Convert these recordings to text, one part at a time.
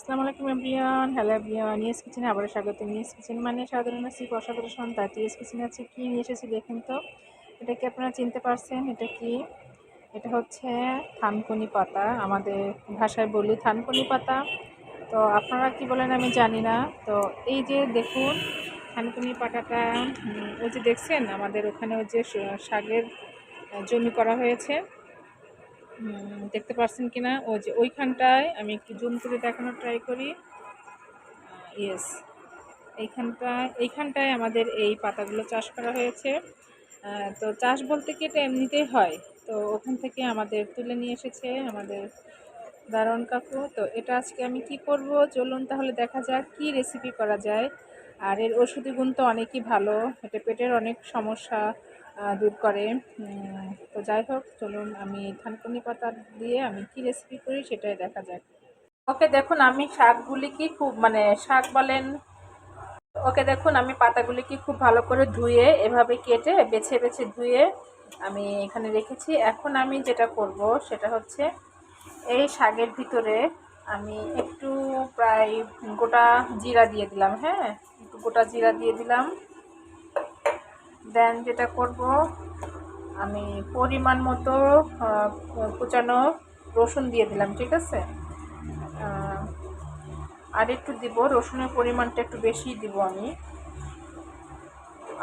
আসসালামু আলাইকুম, everyone. Hello everyone yes কিচেনে আবার স্বাগত। ইয়েস কিচেন মানে সাধারণ আছি অসাধারণ সন্তান ইয়েস কিচেনে আছে। কি নিয়ে এসেছি দেখেন তো। এটা কি আপনারা চিনতে পারছেন? এটা কি? এটা হচ্ছে থানকুনি পাতা। আমাদের ভাষায় বলি থানকুনি পাতা। তো আপনারা কি বলেন আমি জানি না। তো এই যে দেখুন, থানকুনি পাতাটা ওই যে দেখছেন? আমাদের ওখানে ওই যে শাকের জমি করা হয়েছে। দেখতে পারছেন কিনা ওই যে ওইখানটায় আমি একটু জুম করে দেখানোর ট্রাই করি। ইয়েস এইখানটায় এইখানটায় আমাদের এই পাতাগুলো চাষ করা হয়েছে। তো চাষ বলতে কি এটা এমনিতেই হয়। তো ওখান থেকে আমাদের তুলে নিয়ে এসেছে আমাদের দারুণ কাকু। তো এটা আজকে আমি কি করব? চলুন তাহলে দেখা যাক কি রেসিপি করা যায়। আর এর ওষুধি গুণ তো অনেকই ভালো। এটা পেটের অনেক সমস্যা। দূর করে। তো যাই হোক, চলুন আমি থানকুনি পাতা দিয়ে আমি কি রেসিপি করি সেটাই দেখা যাক। ওকে, দেখুন আমি শাকগুলি কি খুব মানে শাক বলেন, ওকে, দেখুন আমি পাতাগুলিকে খুব ভালো করে ধুয়ে এভাবে কেটে, বেছে বেছে ধুয়ে আমি এখানে রেখেছি। এখন আমি যেটা করব সেটা হচ্ছে এই শাকের ভিতরে আমি একটু প্রায় গোটা জিরা দিয়ে দিলাম হ্যাঁ? একটু গোটা জিরা দিয়ে দিলাম। দেন যেটা করব, আমি পরিমাণ মতো কুচানো রসুন দিয়ে দিলাম, ঠিক আছে? আর একটু দিব, রসুনের পরিমাণটা একটু বেশি দিব আমি।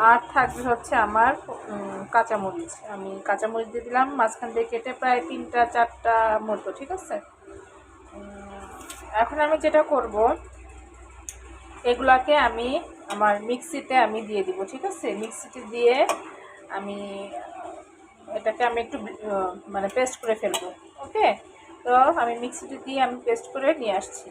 আর থাকবে হচ্ছে আমার কাঁচামরিচ। আমি কাঁচামরিচ দিয়ে দিলাম, মাঝখান দিয়ে কেটে প্রায় তিনটা, চারটা মতো ঠিক আছে? এখন আমি যেটা করব এগুলাকে আমি আমার মিক্সিতে আমি দিয়ে দিব, ঠিক আছে? মিক্সিতে দিয়ে আমি এটাকে আমি একটু মানে পেস্ট করে ফেলব, ওকে? তো আমি মিক্সিতে দিয়ে আমি পেস্ট করে নিয়ে আসছি।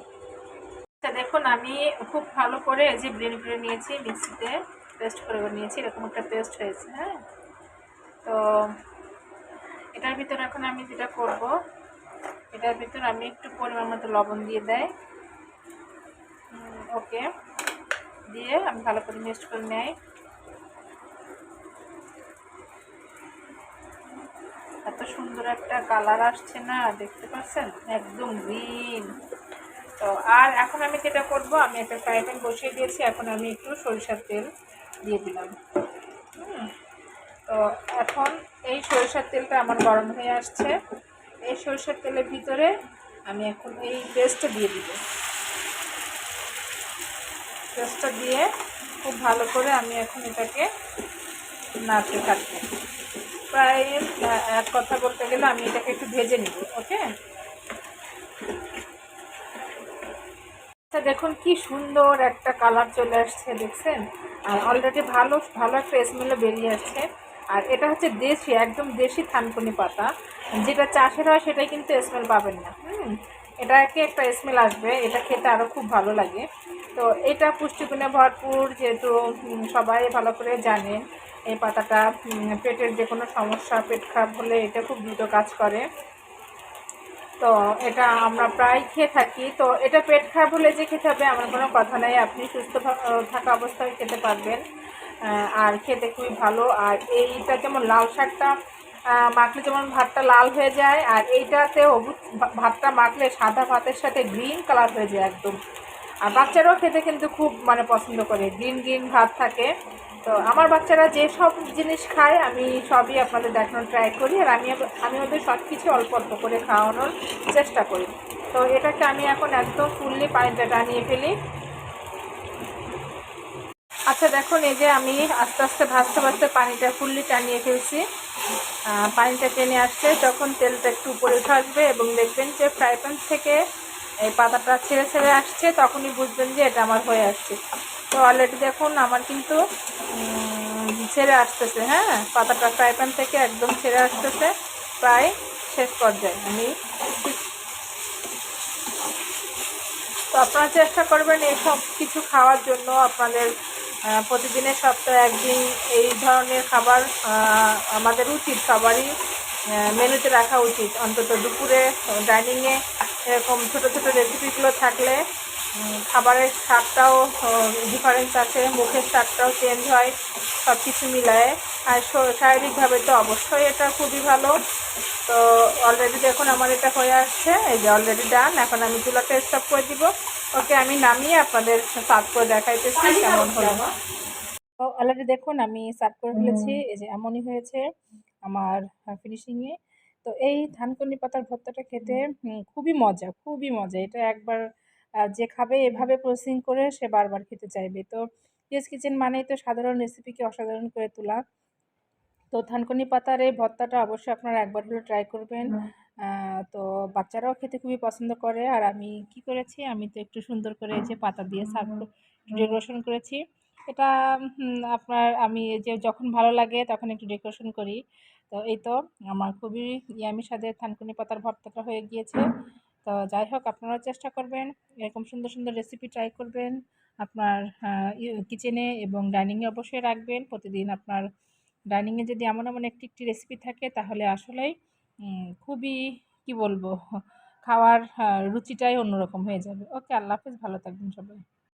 আচ্ছা দেখুন, আমি খুব ভালো করে যে ব্লেন্ড করে নিয়েছি, মিক্সিতে পেস্ট করে নিয়েছি, এরকম একটা পেস্ট হয়েছে হ্যাঁ? তো এটার ভিতরে এখন আমি যেটা করব, এটার ভিতরে আমি একটু পরিমাণ মতো লবণ দিয়ে দেয়। ওকে। দিয়ে আমি ভালো করে মিক্সড করে নেই। এত সুন্দর একটা কালার আসছে না, দেখতে পাচ্ছেন? একদম গ্রিন। তো আর এখন আমি যেটা করব, আমি একটা ফ্রাই প্যান বসিয়ে দিয়েছি, এখন আমি একটু সরিষার তেল দিয়ে দিলাম। তো এখন এই সরিষার তেলটা আমার গরম হয়ে আসছে। এই সরিষার তেলের ভিতরে আমি এখন এই পেস্টটা দিয়ে দিব। পেস্টটা দিয়ে খুব ভালো করে আমি এখন এটাকে নাড়তে থাকব। প্রায় এক কথা বলতে গেলে আমি এটাকে একটু ভেজে নিব, ওকে? আচ্ছা দেখুন কি সুন্দর একটা কালার চলে আসছে, দেখছেন? আর অলরেডি ভালো ভালো একটা স্মেলও বেরিয়ে আসছে। আর এটা হচ্ছে দেশি, একদম দেশি থানকুনি পাতা। যেটা চাষের হয়, সেটাই কিন্তু স্মেল পাবেন না। হুম, এটাকে একটা স্মেল আসবে, এটা খেতে আরও খুব ভালো লাগে। তো এটা পুষ্টিগুণে ভরপুর যেহেতু সবাই ভালো করে জানেন এই পাতাটা পেটের যে কোনো সমস্যা, পেট খারাপ হলে এটা খুব দ্রুত কাজ করে। তো এটা আমরা প্রায় খেয়ে থাকি। তো এটা পেট খারাপ হলে যে খেতে হবে, আমার কোনো কথা নেই। আপনি সুস্থ থাকা অবস্থায় খেতে পারবেন। আর খেতে খুবই ভালো। আর এইটা যেমন লাল শাকটা মাখলে যেমন ভাতটা লাল হয়ে যায়, আর এইটাতে হলুদ ভা- ভাতটা মাখলে সাদা ভাতের সাথে গ্রিন কালার হয়ে যায় একদম। আর বাচ্চারাও খেতে কিন্তু খুব মানে পছন্দ করে। গ্রিন গ্রিন ভাত থাকে। তো আমার বাচ্চারা যে সব জিনিস খায়, আমি সবই আপনাদের দেখানোর ট্রাই করি। আর আমি আমি ওদের সব কিছু অল্প অল্প করে খাওয়ানোর চেষ্টা করি। তো এটাকে আমি এখন একদম ফুললি পানিটা টানিয়ে ফেলি। আচ্ছা দেখুন, এই যে আমি আস্তে আস্তে ভাজতে ভাজতে পানিটা ফুললি টানিয়ে ফেলছি। পানিটা টেনে আসছে। যখন তেলটা একটু উপরে উঠে আসবে এবং দেখবেন যে ফ্রাই প্যান থেকে এই পাতাটা ছেড়ে ছেড়ে আসছে, তখনই বুঝবেন যে এটা আমার হয়ে আসছে। তো অলরেডি দেখুন, আমার কিন্তু ছেড়ে আসতেছে হ্যাঁ? পাতাটা ফ্রাই প্যান থেকে একদম ছেড়ে আসতেছে, প্রায় শেষ পর্যায়ে। আমি তো আপনারা চেষ্টা করবেন এই সব কিছু খাওয়ার জন্য আপনাদের প্রতিদিনের সপ্তাহে একদিন এই ধরনের খাবার আমাদের উচিত, সবারই মেনুতে রাখা উচিত। অন্তত দুপুরে ডাইনিংয়ে এরকম ছোটো ছোটো রেসিপিগুলো থাকলে খাবারের স্বাদটাও ডিফারেন্স আছে মুখের স্বাদটাও চেঞ্জ হয় সব কিছু মিলায়ে। আর শারীরিকভাবে তো অবশ্যই এটা খুবই ভালো। তো অলরেডি দেখুন আমার এটা হয়ে আসছে এই যে অলরেডি ডান এখন আমি চুলাটা স্টপ করে দিব। ওকে আমি নামিয়ে আপনাদের সার্ভ করে দেখাইতেছি কেমন হলো। তো অলরেডি দেখুন আমি সার্ভ করে ফেলেছি এই যে এমনই হয়েছে আমার ফিনিশিংয়ে তো এই ধানকুনি পাতার ভর্তাটা খেতে খুবই মজা খুবই মজা। এটা একবার যে খাবে এভাবে প্রসেসিং করে সে বারবার খেতে চাইবে। তো পিএস কিচেন মানেই তো সাধারণ রেসিপিকে অসাধারণ করে তোলা। তো থানকুনি পাতার এই ভর্তাটা অবশ্যই আপনারা একবার হলেও ট্রাই করবেন। তো বাচ্চারাও খেতে খুবই পছন্দ করে। আর আমি কি করেছি? আমি তো একটু সুন্দর করে এই যে পাতা দিয়ে সার্ভ ডেকোরেশন করেছি। এটা আপনার আমি যে যখন ভালো লাগে তখন একটু ডেকোরেশন করি। তো এই তো আমার খুবই ইয়ামি স্বাদের থানকুনি পাতার ভর্তাটা হয়ে গিয়েছে। তো যাই হোক আপনারা চেষ্টা করবেন, এরকম সুন্দর সুন্দর রেসিপি ট্রাই করবেন। আপনার কিচেনে এবং ডাইনিংয়ে অবশ্যই রাখবেন। প্রতিদিন আপনার ডাইনিংয়ে যদি এমন এমন একটি একটি রেসিপি থাকে, তাহলে আসলেই খুবই, কি বলব, খাওয়ার রুচিটাই অন্যরকম হয়ে যাবে। ওকে, আল্লাহ হাফেজ, ভালো থাকবেন সবাই।